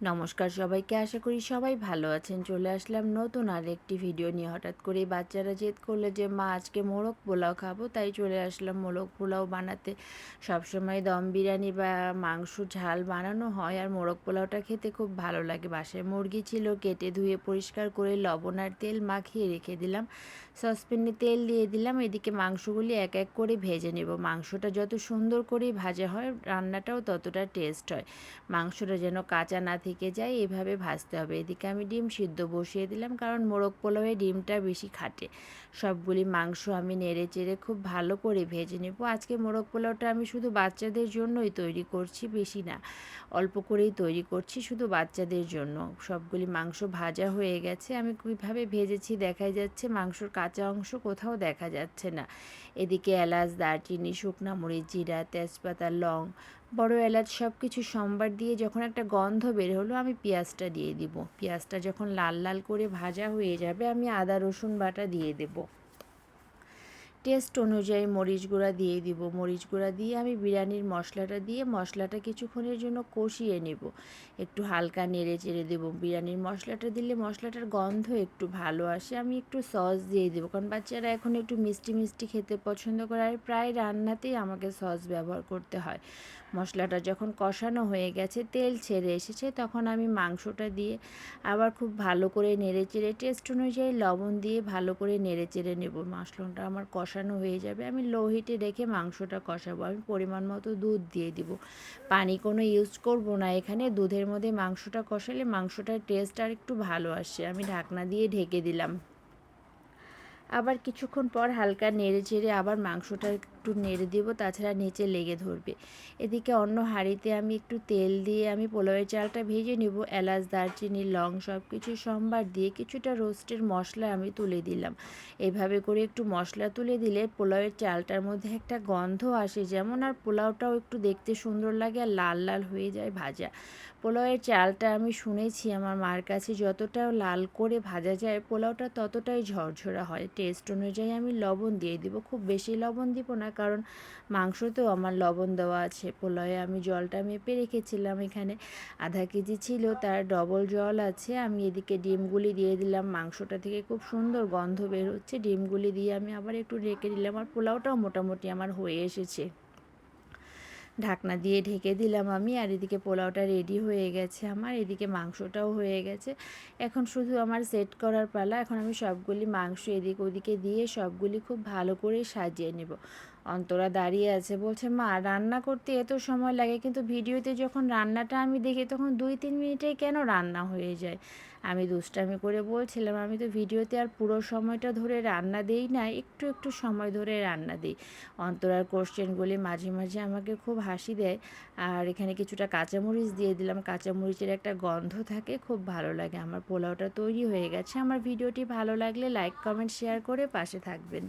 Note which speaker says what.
Speaker 1: নমস্কার সবাইকে, আশা করি সবাই ভালো আছেন। চলে আসলাম নতুন আর একটি ভিডিও নিয়ে। হঠাৎ করে বাচ্চারা জেদ করলে যে, মা, আজকে মোরগ পোলাও খাব। তাই চলে আসলাম মোরগ পোলাও বানাতে। সবসময় দম বিরিয়ানি বা মাংস ঝাল বানানো হয় আর মোরগ পোলাওটা খেতে খুব ভালো লাগে। বাসায় মুরগি ছিল, কেটে ধুয়ে পরিষ্কার করে লবণ আর তেল মাখিয়ে রেখে দিলাম। সসপ্যানে তেল দিয়ে দিলাম। এদিকে মাংসগুলি এক এক করে ভেজে নেব। মাংসটা যত সুন্দর করে ভাজা হয়, রান্নাটাও ততটা টেস্ট হয়। মাংসটা যেন কাঁচা না থেকে যায়, এভাবে ভাজতে হবে। এদিকে আমি ডিম সিদ্ধ বসিয়ে দিলাম, কারণ মোরগ পোলাওয়ে ডিমটা বেশি খাটে। সবগুলি মাংস আমি নেড়ে চেড়ে খুব ভালো করে ভেজে নেব। আজকে মোরগ পোলাওটা আমি শুধু বাচ্চাদের জন্যই তৈরি করছি, বেশি না। অল্প করেই তৈরি করছি শুধু বাচ্চাদের জন্য। সবগুলি মাংস ভাজা হয়ে গেছে। আমি কীভাবে ভেজেছি দেখাই যাচ্ছে, মাংসর কাঁচা অংশ কোথাও দেখা যাচ্ছে না। এদিকে এলাচ, দারচিনি, শুকনা মরিচ, জিরা, তেজপাতা, লং বড় এলাচ সব কিছু সম্বার দিয়ে যখন একটা গন্ধ বের হলো, আমি পেঁয়াজটা দিয়ে দিব। পেঁয়াজটা যখন লাল লাল করে ভাজা হয়ে যাবে, আমি আদা, রসুন বাটা দিয়ে দেবো। টেস্ট অনুযায়ী মরিচ গুঁড়া দিয়ে দিব। মরিচ গুঁড়া দিয়ে আমি বিরিয়ানির মশলাটা দিয়ে মশলাটা কিছুক্ষণের জন্য কষিয়ে নেব। একটু হালকা নেড়ে চেড়ে দেবো। বিরিয়ানির মশলাটা দিলে মশলাটার গন্ধ একটু ভালো আসে। আমি একটু সস দিয়ে দেবো। কারণ বাচ্চারা এখন একটু মিষ্টি মিষ্টি খেতে পছন্দ করে আর প্রায় রান্নাতেই আমাকে সস ব্যবহার করতে হয়। মশলাটা যখন কষানো হয়ে গেছে, তেল ছেড়ে এসেছে, তখন আমি মাংসটা দিয়ে আবার খুব ভালো করে নেড়ে চেড়ে টেস্ট অনুযায়ী লবণ দিয়ে ভালো করে নেড়ে চেড়ে নেব। মশলাটা আমার কষানো হয়ে যাবে। আমি লো হিটে রেখে মাংসটা কষাবো। আমি পরিমাণ মতো দুধ দিয়ে দিব। পানি কোনো ইউজ করব না। এখানে দুধের মধ্যে মাংসটা কষালে মাংসটার টেস্ট আর একটু ভালো আসে। আমি ঢাকনা দিয়ে ঢেকে দিলাম। আবার কিছুক্ষণ পর হালকা নেড়ে চেড়ে আবার মাংসটা একটু নেড়ে দেবো, তাছাড়া নিচে লেগে ধরবে। এদিকে অন্য হাঁড়িতে আমি একটু তেল দিয়ে আমি পোলাওয়ের চালটা ভেজে নেব, এলাচ, দারচিনি, লং সব কিছু, সম্বার দিয়ে কিছুটা রোস্টের মশলা আমি তুলে দিলাম। এভাবে করে একটু মশলা তুলে দিলে পোলাওয়ের চালটার মধ্যে একটা গন্ধ আসে, যেমন আর পোলাওটাও একটু দেখতে সুন্দর লাগে আর লাল লাল হয়ে যায় ভাজা। পোলাওয়ের চালটা আমি শুনেছি আমার মার কাছে যতটা লাল করে ভাজা যায়, পোলাওটা ততটাই ঝরঝরা হয়। টেস্ট অনুযায়ী আমি লবণ দিয়ে দিব, খুব বেশি লবণ দিব না কারণ মাংসতেও আমার লবণ দেওয়া আছে। পোলাওয়ে আমি জলটা মেপে রেখেছিলাম এখানে। আধা কেজি ছিল, তার ডবল জল আছে। আমি এদিকে ডিমগুলি দিয়ে দিলাম। মাংসটা থেকে খুব সুন্দর গন্ধ বের হচ্ছে। ডিমগুলি দিয়ে আমি আবার একটু রেখে দিলাম। আর পোলাওটাও মোটামুটি আমার হয়ে এসেছে। ঢাকনা দিয়ে ঢেকে দিলাম আমি, আর এদিকে পোলাওটা রেডি হয়ে গেছে আমার, এদিকে মাংসটাও হয়ে গেছে। এখন শুধু আমার সেট করার পালা, এখন আমি সবগুলি মাংস এদিক ওদিকে দিয়ে সবগুলি খুব ভালো করে সাজিয়ে নেব। অন্তরা দাঁড়িয়ে আছে, বলছে, মা, রান্না করতে এত সময় লাগে, কিন্তু ভিডিওতে যখন রান্নাটা আমি দেখি, তখন দুই তিন মিনিটেই কেন রান্না হয়ে যায়? আমি দুষ্টামি করে বলছিলাম, আমি তো ভিডিওতে আর পুরো সময়টা ধরে রান্না দেই না, একটু একটু সময় ধরে রান্না দিই। অন্তরার কোশ্চেনগুলি মাঝে মাঝে আমাকে খুব হাসি দেয়। আর এখানে কিছুটা কাঁচামরিচ দিয়ে দিলাম। কাঁচামরিচের একটা গন্ধ থাকে, খুব ভালো লাগে। আমার পোলাওটা তৈরি হয়ে গেছে। আমার ভিডিওটি ভালো লাগলে লাইক, কমেন্ট, শেয়ার করে পাশে থাকবেন।